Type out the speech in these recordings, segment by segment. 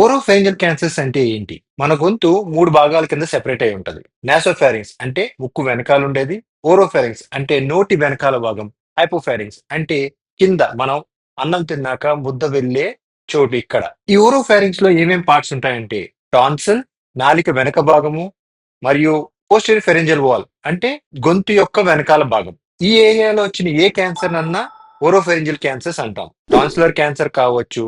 ఓరోఫేంజల్ cancers అంటే ఏంటి? మన గొంతు మూడు భాగాల కింద సెపరేట్ అయి ఉంటది. నాసోఫారింగ్స్ అంటే ముక్కు వెనకాల ఉండేది. ఓరోఫారింగ్స్ అంటే నోటి వెనకాల భాగం. హైపోఫారింగ్స్ అంటే కింద మనం అన్నం తిన్నాక ముద్ద వెళ్ళే చోటు ఇక్కడ. ఈ ఓరోఫారింగ్స్లో ఏమేం పార్ట్స్ ఉంటాయంటే టాన్సన్ నాలిక వెనక భాగము మరియు పోస్టర్ ఫెరెంజల్ వాల్ అంటే గొంతు యొక్క వెనకాల భాగం. ఈ ఏరియాలో వచ్చిన ఏ క్యాన్సర్ అన్నా ఓరోఫెరింజల్ క్యాన్సర్స్ అంటాం. టాన్సులర్ క్యాన్సర్ కావచ్చు,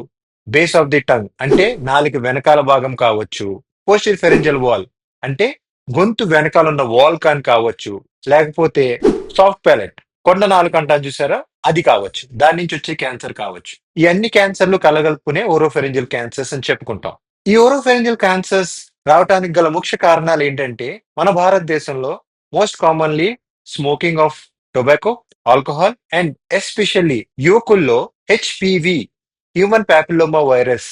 బేస్ ఆఫ్ ది టంగ్ అంటే నాలుక వెనకాల భాగం కావచ్చు. పోస్టర్ ఫెరెంజల్ వాల్ అంటే గొంతు వెనకాల ఉన్న వాల్ కాన్ కావచ్చు. లేకపోతే సాఫ్ట్ ప్యాలెట్ కొండ నాలుక అంటాను చూసారా? అది కావచ్చు. దాని నుంచి వచ్చే క్యాన్సర్ కావచ్చు. ఈ అన్ని క్యాన్సర్లు కలగలుపుకునే ఓరోఫెరెంజల్ క్యాన్సర్స్ అని చెప్పుకుంటాం. ఈ ఓరోఫెరెంజల్ క్యాన్సర్స్ రావడానికి గల ముఖ్య కారణాలు ఏంటంటే మన భారతదేశంలో most commonly smoking of tobacco alcohol and especially యువకుల్లో HPV human papilloma virus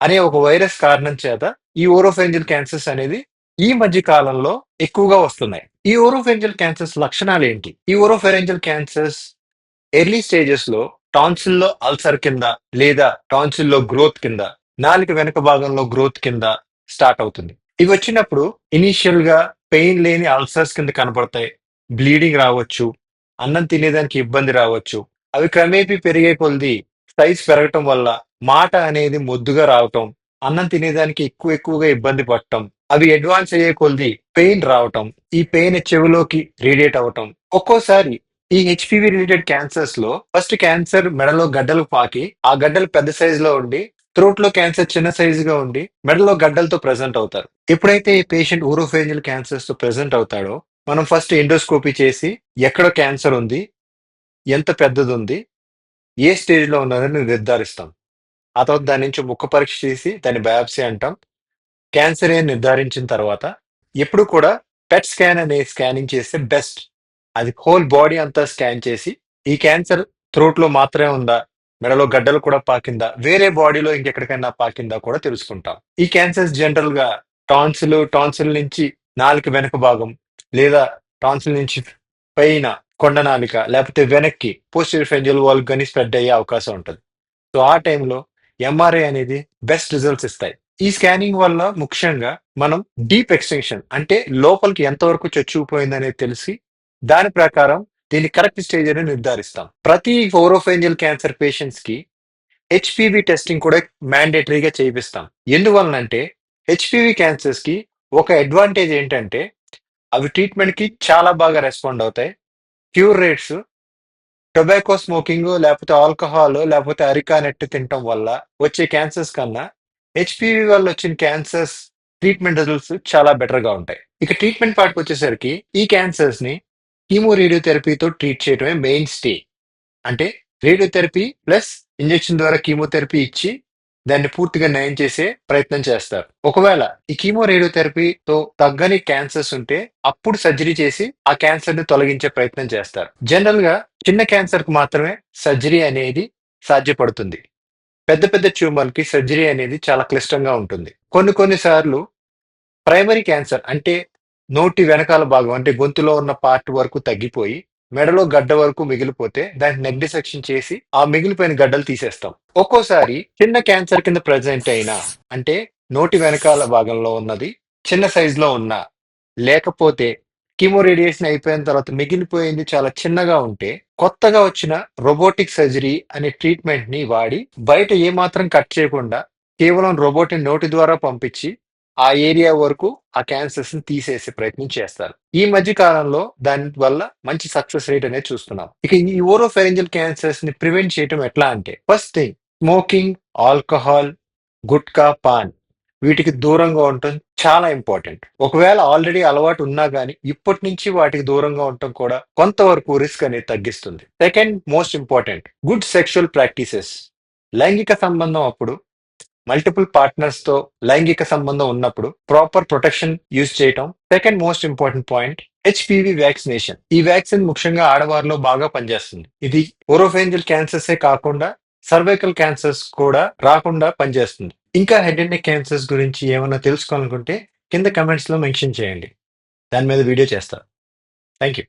అనే ఒక వైరస్ కారణం చేత ఈ ఓరోఫెంజల్ క్యాన్సర్స్ అనేది ఈ మధ్య కాలంలో ఎక్కువగా వస్తున్నాయి. ఈ ఓరోఫెంజల్ క్యాన్సర్స్ లక్షణాలు ఏంటి? ఈ ఓరోఫెరెంజల్ క్యాన్సర్స్ ఎర్లీ స్టేజెస్లో టాన్సిల్లో అల్సర్ కింద లేదా టాన్సిల్లో గ్రోత్ కింద నాలుక వెనుక భాగంలో గ్రోత్ కింద స్టార్ట్ అవుతుంది. ఇవి వచ్చినప్పుడు ఇనీషియల్గా పెయిన్ లేని అల్సర్స్ కింద కనపడతాయి. బ్లీడింగ్ రావచ్చు అన్నం తినేదానికి ఇబ్బంది రావచ్చు. అవి క్రమేపీ పెరిగే కొలది సైజ్ పెరగటం వల్ల మాట అనేది ముద్దుగా రావటం అన్నం తినేదానికి ఎక్కువ ఎక్కువగా ఇబ్బంది పడటం అవి అడ్వాన్స్ అయ్యే కొలది పెయిన్ రావటం ఈ పెయిన్ చెవిలోకి రేడియేట్ అవటం ఒక్కోసారి ఈ హెచ్పివి రిలేటెడ్ క్యాన్సర్స్లో ఫస్ట్ క్యాన్సర్ మెడలో గడ్డలు పాకి ఆ గడ్డలు పెద్ద సైజ్లో ఉండి త్రోట్లో క్యాన్సర్ చిన్న సైజ్గా ఉండి మెడలో గడ్డలతో ప్రెసెంట్ అవుతారు. ఎప్పుడైతే ఈ పేషెంట్ ఊరోఫేంజల్ క్యాన్సర్స్తో ప్రెసెంట్ అవుతాడో మనం ఫస్ట్ ఎండోస్కోపీ చేసి ఎక్కడ క్యాన్సర్ ఉంది ఎంత పెద్దది ఉంది ఏ స్టేజ్లో ఉన్నదని నిర్ధారిస్తాం ఆ తర్వాత దాని నుంచి ముక్క పరీక్ష చేసి దాన్ని బయాప్సీ అంటాం. క్యాన్సర్ అని నిర్ధారించిన తర్వాత ఎప్పుడు కూడా పెట్ స్కాన్ అనే స్కానింగ్ చేస్తే బెస్ట్ అది హోల్ బాడీ అంతా స్కాన్ చేసి ఈ క్యాన్సర్ థ్రోట్లో మాత్రమే ఉందా? మెడలో గడ్డలు కూడా పాకిందా? వేరే బాడీలో ఇంకెక్కడికైనా పాకిందా కూడా తెలుసుకుంటాం. ఈ క్యాన్సర్స్ జనరల్గా టాన్సిల్ టాన్సిల్ నుంచి నాలుక వెనక భాగం లేదా టాన్సిల్ నుంచి పైన కొండనాలిక లేకపోతే వెనక్కి పోస్టర్ ఫెంజల్ వాల్ కానీ స్ప్రెడ్ అయ్యే అవకాశం ఉంటుంది. సో ఆ టైంలో ఎంఆర్ఐ అనేది బెస్ట్ రిజల్ట్స్ ఇస్తాయి. ఈ స్కానింగ్ వల్ల ముఖ్యంగా మనం డీప్ ఎక్స్టెన్షన్ అంటే లోపలికి ఎంతవరకు చొచ్చుకుపోయింది అనేది తెలిసి దాని ప్రకారం దీని కరెక్ట్ స్టేజ్ అని నిర్ధారిస్తాం. ప్రతి ఓరోఫెంజల్ క్యాన్సర్ పేషెంట్స్కి హెచ్పివి టెస్టింగ్ కూడా మ్యాండేటరీగా చేయిస్తాం ఎందువలనంటే హెచ్పివి క్యాన్సర్స్కి ఒక అడ్వాంటేజ్ ఏంటంటే అవి ట్రీట్మెంట్కి చాలా బాగా రెస్పాండ్ అవుతాయి. క్యూర్ రేట్స్ టొబాకో స్మోకింగ్ లేకపోతే ఆల్కహాల్ లేకపోతే అరికానెట్ తినటం వల్ల వచ్చే క్యాన్సర్స్ కన్నా హెచ్పివి వల్ల వచ్చిన క్యాన్సర్స్ ట్రీట్మెంట్ రిజల్ట్స్ చాలా బెటర్గా ఉంటాయి. ఇక ట్రీట్మెంట్ పార్ట్కి వచ్చేసరికి ఈ క్యాన్సర్స్ని కీమో రేడియోథెరపీతో ట్రీట్ చేయడమే మెయిన్ స్టే. అంటే రేడియోథెరపీ ప్లస్ ఇంజెక్షన్ ద్వారా కీమోథెరపీ ఇచ్చి దాన్ని పూర్తిగా నయం చేసే ప్రయత్నం చేస్తారు. ఒకవేళ ఈ కీమో రేడియోథెరపీతో తగ్గని క్యాన్సర్స్ ఉంటే అప్పుడు సర్జరీ చేసి ఆ క్యాన్సర్ని తొలగించే ప్రయత్నం చేస్తారు. జనరల్గా చిన్న క్యాన్సర్కు మాత్రమే సర్జరీ అనేది సాధ్యపడుతుంది. పెద్ద పెద్ద ట్యూమర్కి సర్జరీ అనేది చాలా క్లిష్టంగా ఉంటుంది. కొన్ని కొన్నిసార్లు ప్రైమరీ క్యాన్సర్ అంటే నోటి వెనకాల భాగం అంటే గొంతులో ఉన్న పార్ట్ వరకు తగ్గిపోయి మెడలో గడ్డ వరకు మిగిలిపోతే దాన్ని నెక్ డిసెక్షన్ చేసి ఆ మిగిలిపోయిన గడ్డలు తీసేస్తాం. ఒక్కోసారి చిన్న క్యాన్సర్ కింద ప్రజెంట్ అయినా అంటే నోటి వెనకాల భాగంలో ఉన్నది చిన్న సైజ్లో ఉన్నా లేకపోతే కీమో రేడియేషన్ అయిపోయిన తర్వాత మిగిలిపోయింది చాలా చిన్నగా ఉంటే కొత్తగా వచ్చిన రోబోటిక్ సర్జరీ అనే ట్రీట్మెంట్ని వాడి బయట ఏమాత్రం కట్ చేయకుండా కేవలం రోబోట్ నోటి ద్వారా పంపించి ఆ ఏరియా వరకు ఆ క్యాన్సర్స్ని తీసేసే ప్రయత్నం చేస్తారు. ఈ మధ్య కాలంలో దాని వల్ల మంచి సక్సెస్ రేట్ అనేది చూస్తున్నాం. ఇక ఈ ఓరోఫెరెంజల్ క్యాన్సర్స్ని ప్రివెంట్ చేయడం ఎట్లా అంటే first thing smoking alcohol gutka paan వీటికి దూరంగా ఉండటం చాలా ఇంపార్టెంట్. ఒకవేళ ఆల్రెడీ అలవాటు ఉన్నా గానీ ఇప్పటి నుంచి వాటికి దూరంగా ఉండటం కూడా కొంతవరకు రిస్క్ అనేది తగ్గిస్తుంది. Second most important good sexual practices. లైంగిక సంబంధం అప్పుడు మల్టిపుల్ పార్ట్నర్స్తో లైంగిక సంబంధం ఉన్నప్పుడు ప్రాపర్ ప్రొటెక్షన్ యూజ్ చేయటం second most important point HPV vaccination ఈ వ్యాక్సిన్ ముఖ్యంగా ఆడవారిలో బాగా పనిచేస్తుంది. ఇది ఓరోఫేంజల్ క్యాన్సర్సే కాకుండా సర్వైకల్ క్యాన్సర్స్ కూడా రాకుండా పనిచేస్తుంది. ఇంకా హెడ్ అండ్ నెక్ క్యాన్సర్స్ గురించి ఏమైనా తెలుసుకోవాలనుకుంటే కింద కమెంట్స్లో మెన్షన్ చేయండి. దాని మీద వీడియో చేస్తా. Thank you